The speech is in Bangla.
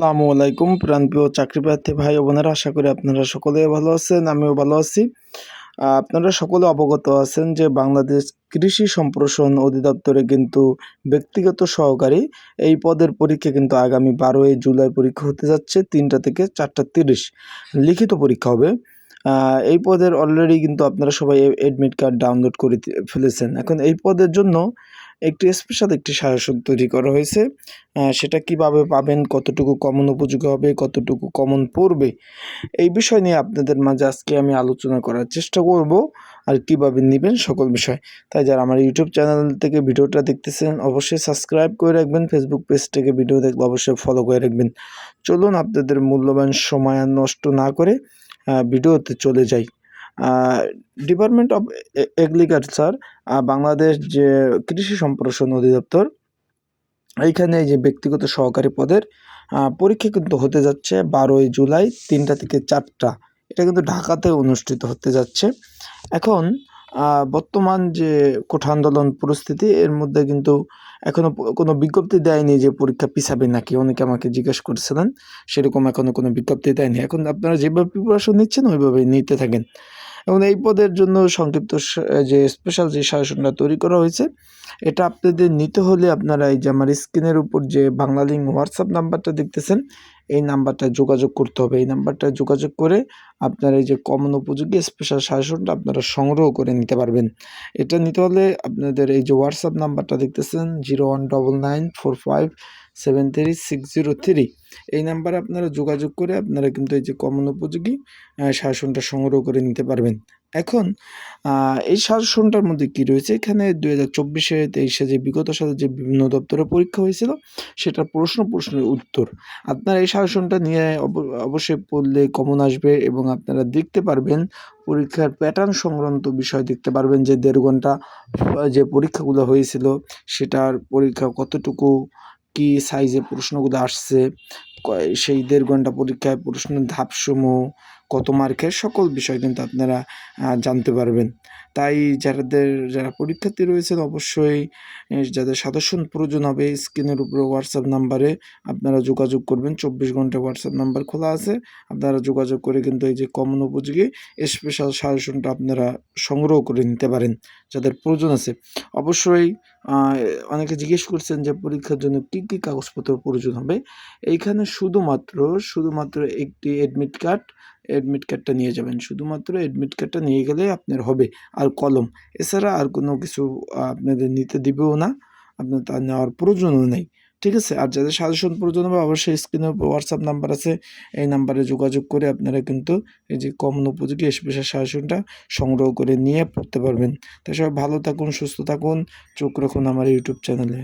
আসসালামু আলাইকুম প্রাণপ্রিয় চাকরি প্রার্থী ভাই বোনেরা, আশা করি আপনারা সকলে ভালো আছেন, আমিও ভালো আছি। আপনারা সকলে অবগত আছেন যে বাংলাদেশ কৃষি সম্প্রসারণ অধিদপ্তরে কিন্তু ব্যক্তিগত সহকারী এই পদের পরীক্ষা কিন্তু আগামী বারোই জুলাই পরীক্ষা হতে যাচ্ছে, তিনটা থেকে চারটা তিরিশ লিখিত পরীক্ষা হবে। এই পদের অলরেডি কিন্তু আপনারা সবাই অ্যাডমিট কার্ড ডাউনলোড করে ফেলেছেন। এখন এই পদের জন্য একটি স্পেশাল একটি সাজেশন তৈরি করা হয়েছে। সেটা কীভাবে পাবেন, কতটুকু কমন উপযোগী হবে, কতটুকু কমন পড়বে, এই বিষয় নিয়ে আপনাদের মাঝে আজকে আমি আলোচনা করার চেষ্টা করব আর কীভাবে নেবেন সকল বিষয়। তাই যারা আমার ইউটিউব চ্যানেল থেকে ভিডিওটা দেখতেছেন, অবশ্যই সাবস্ক্রাইব করে রাখবেন ফেসবুক পেজ থেকে ভিডিও দেখলে অবশ্যই ফলো করে রাখবেন। চলুন আপনাদের মূল্যবান সময় নষ্ট না করে ভিডিওতে চলে যাই। ডিপার্টমেন্ট অফ এগ্রিকালচার বাংলাদেশ যে কৃষি সম্প্রসারণ অধিদপ্তর, এইখানে যে ব্যক্তিগত সহকারী পদের পরীক্ষা কিন্তু হতে যাচ্ছে বারোই জুলাই তিনটা থেকে চারটা। এটা কিন্তু ঢাকাতে অনুষ্ঠিত হতে যাচ্ছে। এখন বর্তমান যে কোঠা আন্দোলন পরিস্থিতি, এর মধ্যে কিন্তু এখনও প- কোনো বিজ্ঞপ্তি দেয়নি যে পরীক্ষা পিছাবে নাকি। অনেকে আমাকে জিজ্ঞেস করছিলেন, সেরকম এখনও কোনো বিজ্ঞপ্তি দেয়নি। এখন আপনারা যেভাবে প্রিপারেশন নিচ্ছেন, ওইভাবেই নিতে থাকেন। এবং এই পদের জন্য সংক্ষিপ্ত যে স্পেশাল যে শাসনটা তৈরি করা হয়েছে, এটা আপনাদের নিতে হলে আপনারা এই যে আমার স্ক্রিনের উপর যে বাংলা লিঙ্ক হোয়াটসঅ্যাপ নাম্বারটা দেখতেছেন এই নাম্বারটায় যোগাযোগ করতে হবে। এই নাম্বারটায় যোগাযোগ করে আপনারা এই যে কমন উপযোগী স্পেশাল সাজেশনটা আপনারা সংগ্রহ করে নিতে পারবেন। এটা নিতে হলে আপনাদের এই যে হোয়াটসঅ্যাপ নাম্বারটা দেখতেছেন zero one double nine four five seven three six zero three এই নাম্বারে আপনারা যোগাযোগ করে আপনারা কিন্তু এই যে কমন উপযোগী সাজেশনটা সংগ্রহ করে নিতে পারবেন। এখন এই সাজেশনটার মধ্যে কি রয়েছে? এখানে দুই হাজার চব্বিশে তেইশে যে বিগত সালে যে বিভিন্ন দপ্তরে পরীক্ষা হয়েছিল সেটার প্রশ্ন প্রশ্নের উত্তর। আপনারা এই সাজেশনটা নিয়ে অব- অবশ্যই পড়লে কমন আসবে এবং আপনারা দেখতে পারবেন, পরীক্ষার প্যাটার্ন সংক্রান্ত বিষয় দেখতে পারবেন যে দেড় ঘণ্টা যে পরীক্ষাগুলো হয়েছিল, সেটার পরীক্ষা কতটুকু, কি সাইজে প্রশ্নগুলো আসছে সেই দেড় ঘণ্টা পরীক্ষায় প্রশ্নের ধাপসমূহ কত মার্কের সকল বিষয় কিন্তু আপনারা জানতে পারবেন। তাই যাদের যারা পরীক্ষার্থী রয়েছেন অবশ্যই যাদের সদস্য প্রয়োজন হবে স্ক্রিনের উপরে হোয়াটসঅ্যাপ নাম্বারে আপনারা যোগাযোগ করবেন। চব্বিশ ঘণ্টা হোয়াটসঅ্যাপ নাম্বার খোলা আছে। আপনারা যোগাযোগ করে কিন্তু এই যে কমন উপযোগী স্পেশাল সাজেশনটা আপনারা সংগ্রহ করে নিতে পারেন, যাদের প্রয়োজন আছে। অবশ্যই অনেকে জিজ্ঞেস করছেন যে পরীক্ষার জন্য কী কী কাগজপত্র প্রয়োজন হবে? এইখানে শুধুমাত্র শুধুমাত্র একটি অ্যাডমিট কার্ড অ্যাডমিট কার্ডটা নিয়ে যাবেন। শুধুমাত্র অ্যাডমিট কার্ডটা নিয়ে গেলে আপনার হবে। আর কলম। এছাড়া আর কোনো কিছু আপনাদের নিতে দিবেও না। আপনার তা নেওয়ার প্রয়োজনও নেই। ঠিক আছে? আর যাদের সাজেশন প্রয়োজন হবে, অবশ্যই স্ক্রিনের উপর হোয়াটসঅ্যাপ নাম্বার আছে। এই নাম্বারে যোগাযোগ করে আপনারা কিন্তু এই যে কমন উপযোগী স্পেশাল সাজেশনটা সংগ্রহ করে নিয়ে পড়তে পারবেন। তাই সবাই ভালো থাকুন, সুস্থ থাকুন। চোখ রাখুন আমার ইউটিউব চ্যানেলে